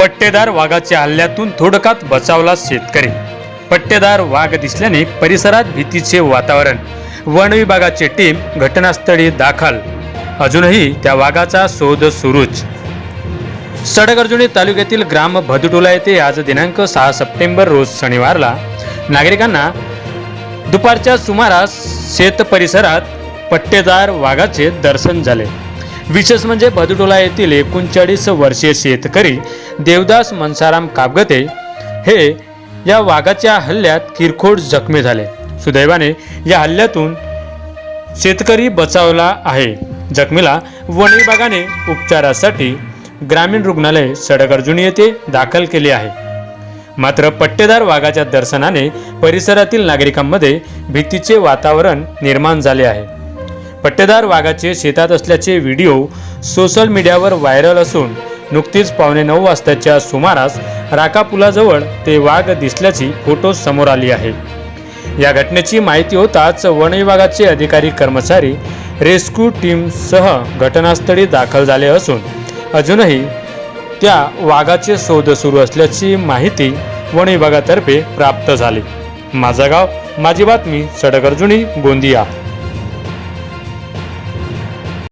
पट्टेदार वाघाच्या हल्ल्यातून थोडक्यात बचावला शेतकरी. पट्टेदार वाघ दिसल्याने परिसरात भीतीचे वातावरण. वन विभागाची टीम घटनास्थळी दाखल. अजूनही त्या वाघाचा शोध सुरूच. सडगर्जुनी तालुक्यातील ग्राम भदुटोला येथे आज दिनांक सहा सप्टेंबर रोज शनिवारला नागरिकांना दुपारच्या सुमारास शेत परिसरात पट्टेदार वाघाचे दर्शन झाले. विशेष म्हणजे भदुटोला येथील एकोणचाळीस वर्षीय शेतकरी देवदास मनसाराम कापगते हे या वाघाच्या हल्ल्यात किरकोळ जखमी झाले. सुदैवाने या हल्ल्यातून शेतकरी बचावला आहे. जखमीला वन विभागाने उपचारासाठी ग्रामीण रुग्णालय सडगर्जुनी येथे दाखल केले आहे. मात्र पट्टेदार वाघाच्या दर्शनाने परिसरातील नागरिकांमध्ये भीतीचे वातावरण निर्माण झाले आहे. पट्टेदार वाघाचे शेतात असल्याचे व्हिडिओ सोशल मीडियावर व्हायरल असून नुकतीच पावणे नऊ वाजताच्या सुमारास राका पुलाजवळ ते वाघ दिसल्याची फोटो समोर आली आहे. या घटनेची माहिती होताच वन विभागाचे अधिकारी कर्मचारी रेस्क्यू टीमसह घटनास्थळी दाखल झाले असून अजूनही त्या वाघाचे शोध सुरू असल्याची माहिती वन विभागातर्फे प्राप्त झाली. माझा गाव माझी बातमी सडगर्जुनी गोंदिया.